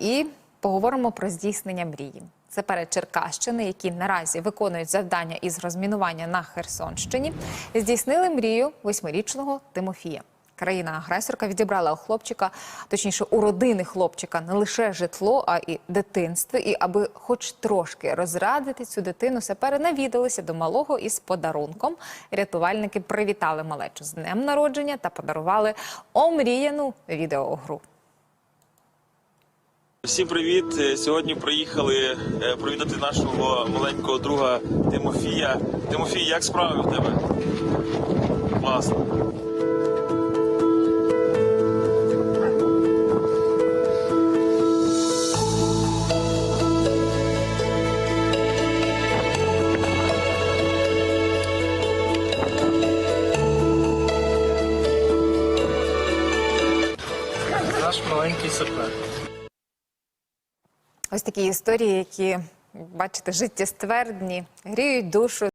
і поговоримо про здійснення мрії. Це перед Черкащини, які наразі виконують завдання із розмінування на Херсонщині, здійснили мрію восьмирічного Тимофія. Країна-агресорка відібрала у хлопчика, точніше у родини хлопчика, не лише житло, а і дитинство. І аби хоч трошки розрадити цю дитину, сапери навідалися до малого із подарунком. Рятувальники привітали малечу з днем народження та подарували омріяну відеогру. Всім привіт! Е, Сьогодні приїхали е, провідати нашого маленького друга Тимофія. Тимофій, як справи в тебе? Класно. Наш маленький сапер. Ось такі історії, які бачите, життєствердні, гріють душу.